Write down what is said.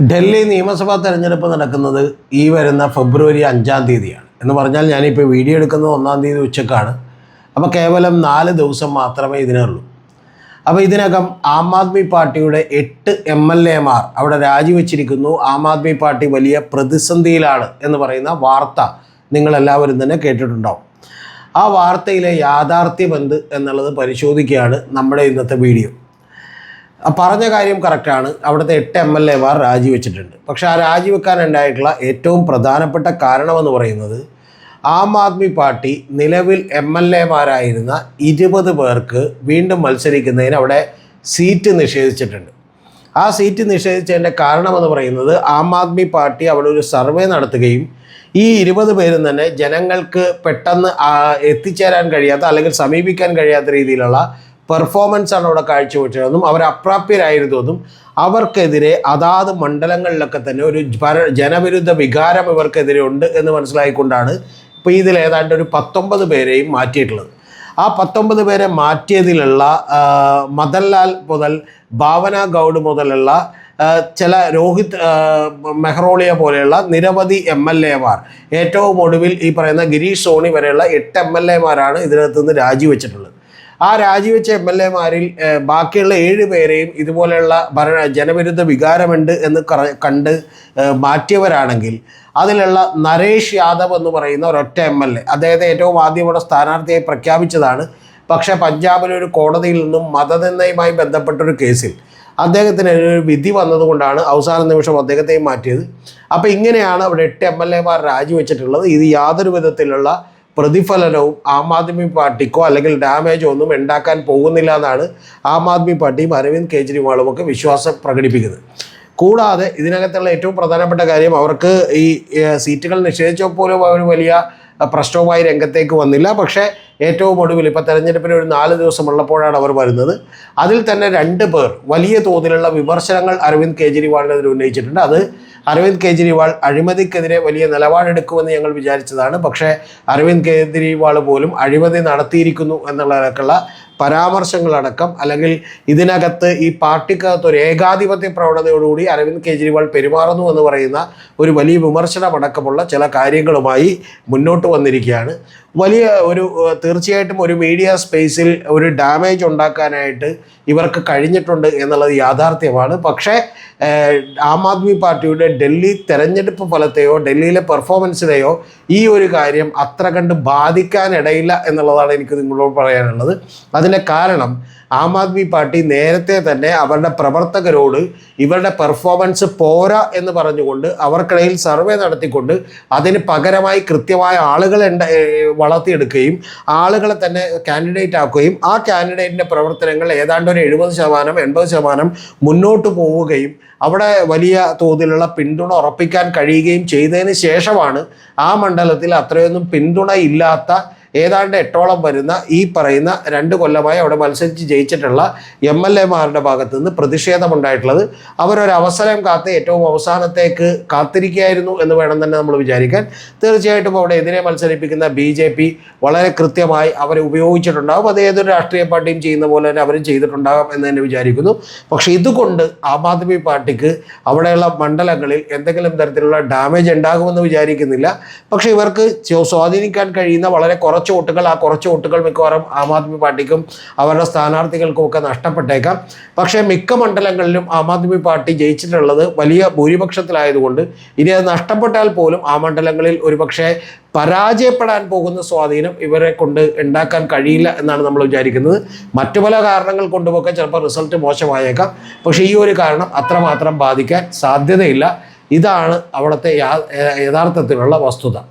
ഡൽഹി നിയമസഭാ തെരഞ്ഞെടുപ്പ് നടക്കുന്നത് ഈ വരുന്ന ഫെബ്രുവരി അഞ്ചാം തീയതിയാണ്. എന്ന് പറഞ്ഞാൽ ഞാനിപ്പോൾ വീഡിയോ എടുക്കുന്നത് ഒന്നാം തീയതി ഉച്ചക്കാണ്. അപ്പോൾ കേവലം നാല് ദിവസം മാത്രമേ ഇതിനുള്ളൂ. അപ്പോൾ ഇതിനകം ആം ആദ്മി പാർട്ടിയുടെ എട്ട് എം എൽ എമാർ അവിടെ രാജിവെച്ചിരിക്കുന്നു. ആം ആദ്മി പാർട്ടി വലിയ പ്രതിസന്ധിയിലാണ് എന്ന് പറയുന്ന വാർത്ത നിങ്ങളെല്ലാവരും തന്നെ കേട്ടിട്ടുണ്ടാവും. ആ വാർത്തയിലെ യാഥാർത്ഥ്യമെന്ത് എന്നുള്ളത് പരിശോധിക്കുകയാണ് നമ്മുടെ ഇന്നത്തെ വീഡിയോ. പറഞ്ഞ കാര്യം കറക്റ്റാണ് അവിടുത്തെ എട്ട് എം എൽ എമാർ രാജിവെച്ചിട്ടുണ്ട്. പക്ഷേ ആ രാജിവെക്കാനുണ്ടായിട്ടുള്ള ഏറ്റവും പ്രധാനപ്പെട്ട കാരണമെന്ന് പറയുന്നത് ആം ആദ്മി പാർട്ടി നിലവിൽ എം എൽ എമാരായിരുന്ന ഇരുപത് പേർക്ക് വീണ്ടും മത്സരിക്കുന്നതിന് അവിടെ സീറ്റ് നിഷേധിച്ചിട്ടുണ്ട്. ആ സീറ്റ് നിഷേധിച്ചതിന്റെ കാരണമെന്ന് പറയുന്നത് ആം ആദ്മി പാർട്ടി അവിടെ ഒരു സർവേ നടത്തുകയും ഈ ഇരുപത് പേരും തന്നെ ജനങ്ങൾക്ക് പെട്ടെന്ന് എത്തിച്ചേരാൻ കഴിയാത്ത അല്ലെങ്കിൽ സമീപിക്കാൻ കഴിയാത്ത രീതിയിലുള്ള പെർഫോമൻസ് ആണ് അവിടെ കാഴ്ചവെച്ചതെന്നും അവർ അപ്രാപ്യരായിരുന്നതെന്നും അവർക്കെതിരെ അതാത് മണ്ഡലങ്ങളിലൊക്കെ തന്നെ ഒരു ജനവിരുദ്ധ വികാരം ഇവർക്കെതിരെ ഉണ്ട് എന്ന് മനസ്സിലായിക്കൊണ്ടാണ് ഇപ്പോൾ ഇതിൽ ഏതാണ്ട് ഒരു പത്തൊമ്പത് പേരെയും മാറ്റിയിട്ടുള്ളത്. ആ പത്തൊമ്പത് പേരെ മാറ്റിയതിലുള്ള മദൻലാൽ മുതൽ ഭാവന ഗൗഡ് മുതലുള്ള ചില രോഹിത് മെഹ്റോളിയ പോലെയുള്ള നിരവധി എം എൽ എമാർ ഏറ്റവും ഒടുവിൽ ഈ പറയുന്ന ഗിരീഷ് സോണി വരെയുള്ള എട്ട് എം എൽ എമാരാണ് ഇതിനകത്ത് നിന്ന് രാജിവെച്ചിട്ടുള്ളത്. ആ രാജിവെച്ച എം എൽ എമാരിൽ ബാക്കിയുള്ള ഏഴ് പേരെയും ഇതുപോലെയുള്ള ഭരണ ജനവിരുദ്ധ വികാരമുണ്ട് എന്ന് കണ്ട് മാറ്റിയവരാണെങ്കിൽ അതിലുള്ള നരേഷ് യാദവ് എന്ന് പറയുന്ന ഒരൊറ്റ എം എൽ എ അദ്ദേഹത്തെ ഏറ്റവും ആദ്യം ഇവിടെ സ്ഥാനാർത്ഥിയായി പ്രഖ്യാപിച്ചതാണ്. പക്ഷേ പഞ്ചാബിലെ ഒരു കോടതിയിൽ നിന്നും മതനിന്ദയുമായി ബന്ധപ്പെട്ടൊരു കേസിൽ അദ്ദേഹത്തിന് ഒരു വിധി വന്നതുകൊണ്ടാണ് അവസാന നിമിഷം അദ്ദേഹത്തെയും മാറ്റിയത്. അപ്പോൾ ഇങ്ങനെയാണ് അവിടെ എട്ട് എം എൽ എമാർ രാജിവെച്ചിട്ടുള്ളത്. ഇത് യാതൊരു വിധത്തിലുള്ള പ്രതിഫലനവും ആം ആദ്മി പാർട്ടിക്കോ അല്ലെങ്കിൽ ഡാമേജോ ഒന്നും ഉണ്ടാക്കാൻ പോകുന്നില്ല എന്നാണ് ആം ആദ്മി പാർട്ടിയും അരവിന്ദ് കെജ്രിവാളും ഒക്കെ വിശ്വാസം പ്രകടിപ്പിക്കുന്നത്. കൂടാതെ ഇതിനകത്തുള്ള ഏറ്റവും പ്രധാനപ്പെട്ട കാര്യം അവർക്ക് ഈ സീറ്റുകൾ നിഷേധിച്ചപ്പോൾ പോലും അവർ വലിയ പ്രശ്നവുമായി രംഗത്തേക്ക് വന്നില്ല. പക്ഷേ ഏറ്റവും ഒടുവിൽ ഇപ്പോൾ തെരഞ്ഞെടുപ്പിന് ഒരു നാല് ദിവസമുള്ളപ്പോഴാണ് അവർ വരുന്നത്. അതിൽ തന്നെ രണ്ട് പേർ വലിയ തോതിലുള്ള വിമർശനങ്ങൾ അരവിന്ദ് കെജ്രിവാളിനെതിരെ ഉന്നയിച്ചിട്ടുണ്ട്. അത് അരവിന്ദ് കെജ്രിവാൾ അഴിമതിക്കെതിരെ വലിയ നിലപാടെടുക്കുമെന്ന് ഞങ്ങൾ വിചാരിച്ചതാണ്. പക്ഷേ അരവിന്ദ് കെജ്രിവാൾ പോലും അഴിമതി നടത്തിയിരിക്കുന്നു എന്നുള്ളതൊക്കെയുള്ള പരാമർശങ്ങളടക്കം അല്ലെങ്കിൽ ഇതിനകത്ത് ഈ പാർട്ടിക്കകത്ത് ഒരു ഏകാധിപത്യ പ്രവണതയോടുകൂടി അരവിന്ദ് കെജ്രിവാൾ പെരുമാറുന്നു എന്ന് പറയുന്ന ഒരു വലിയ വിമർശനമടക്കമുള്ള ചില കാര്യങ്ങളുമായി മുന്നോട്ട് വന്നിരിക്കുകയാണ്. വലിയ ഒരു തീർച്ചയായിട്ടും ഒരു മീഡിയ സ്പേസിൽ ഒരു ഡാമേജ് ഉണ്ടാക്കാനായിട്ട് ഇവർക്ക് കഴിഞ്ഞിട്ടുണ്ട് എന്നുള്ളത് യാഥാർത്ഥ്യമാണ്. പക്ഷേ ആം ആദ്മി പാർട്ടിയുടെ ഡൽഹി തെരഞ്ഞെടുപ്പ് ഫലത്തെയോ ഡൽഹിയിലെ പെർഫോമൻസിനെയോ ഈ ഒരു കാര്യം അത്ര കണ്ട് ബാധിക്കാനിടയില്ല എന്നുള്ളതാണ് എനിക്ക് നിങ്ങളോട് പറയാനുള്ളത്. അതിന്റെ കാരണം ആം ആദ്മി പാർട്ടി നേരത്തെ തന്നെ അവരുടെ പ്രവർത്തകരോട് ഇവരുടെ പെർഫോമൻസ് പോരാ എന്ന് പറഞ്ഞുകൊണ്ട് അവർക്കിടയിൽ സർവേ നടത്തിക്കൊണ്ട് അതിന് പകരമായി കൃത്യമായ ആളുകളെ വളർത്തിയെടുക്കുകയും ആളുകളെ തന്നെ കാൻഡിഡേറ്റ് ആക്കുകയും ആ കാൻഡിഡേറ്റിന്റെ പ്രവർത്തനങ്ങൾ ഏതാണ്ട് ഒരു എഴുപത് ശതമാനം എൺപത് ശതമാനം മുന്നോട്ട് പോവുകയും അവിടെ വലിയ തോതിലുള്ള പിന്തുണ ഉറപ്പിക്കാൻ കഴിയുകയും ചെയ്തതിന് ശേഷമാണ് ആ മണ്ഡലത്തിൽ അത്രയൊന്നും പിന്തുണ ഇല്ലാത്ത ഏതാണ്ട് എട്ടോളം വരുന്ന ഈ പറയുന്ന രണ്ട് കൊല്ലമായി അവിടെ മത്സരിച്ച് ജയിച്ചിട്ടുള്ള എം എൽ എമാരുടെ ഭാഗത്ത് നിന്ന് പ്രതിഷേധമുണ്ടായിട്ടുള്ളത്. അവരൊരു അവസരം കാത്ത് ഏറ്റവും അവസാനത്തേക്ക് കാത്തിരിക്കുകയായിരുന്നു എന്ന് വേണം തന്നെ നമ്മൾ വിചാരിക്കാൻ. തീർച്ചയായിട്ടും അവിടെ എതിരെ മത്സരിപ്പിക്കുന്ന ബി ജെ പി വളരെ കൃത്യമായി അവരെ ഉപയോഗിച്ചിട്ടുണ്ടാകും അത് ഏതൊരു രാഷ്ട്രീയ പാർട്ടിയും ചെയ്യുന്ന പോലെ തന്നെ അവരും ചെയ്തിട്ടുണ്ടാകും എന്ന് തന്നെ വിചാരിക്കുന്നു. പക്ഷെ ഇതുകൊണ്ട് ആം ആദ്മി പാർട്ടിക്ക് അവിടെയുള്ള മണ്ഡലങ്ങളിൽ എന്തെങ്കിലും തരത്തിലുള്ള ഡാമേജ് ഉണ്ടാകുമെന്ന് വിചാരിക്കുന്നില്ല. പക്ഷേ ഇവർക്ക് സ്വാധീനിക്കാൻ കഴിയുന്ന വളരെ കുറച്ച് വോട്ടുകൾ ആ കുറച്ച് വോട്ടുകൾ മിക്കവാറും ആം ആദ്മി പാർട്ടിക്കും അവരുടെ സ്ഥാനാർത്ഥികൾക്കും ഒക്കെ നഷ്ടപ്പെട്ടേക്കാം. പക്ഷേ മിക്ക മണ്ഡലങ്ങളിലും ആം ആദ്മി പാർട്ടി ജയിച്ചിട്ടുള്ളത് വലിയ ഭൂരിപക്ഷത്തിലായതുകൊണ്ട് ഇനി അത് നഷ്ടപ്പെട്ടാൽ പോലും ആ മണ്ഡലങ്ങളിൽ ഒരുപക്ഷെ പരാജയപ്പെടാൻ പോകുന്ന സ്വാധീനം ഇവരെ കൊണ്ട് ഉണ്ടാക്കാൻ കഴിയില്ല എന്നാണ് നമ്മൾ വിചാരിക്കുന്നത്. മറ്റു പല കാരണങ്ങൾ കൊണ്ടുമൊക്കെ ചിലപ്പോൾ റിസൾട്ട് മോശമായേക്കാം. പക്ഷേ ഈ ഒരു കാരണം അത്രമാത്രം ബാധിക്കാൻ സാധ്യതയില്ല. ഇതാണ് അവിടുത്തെ യാ- യഥാർത്ഥത്തിലുള്ള വസ്തുത.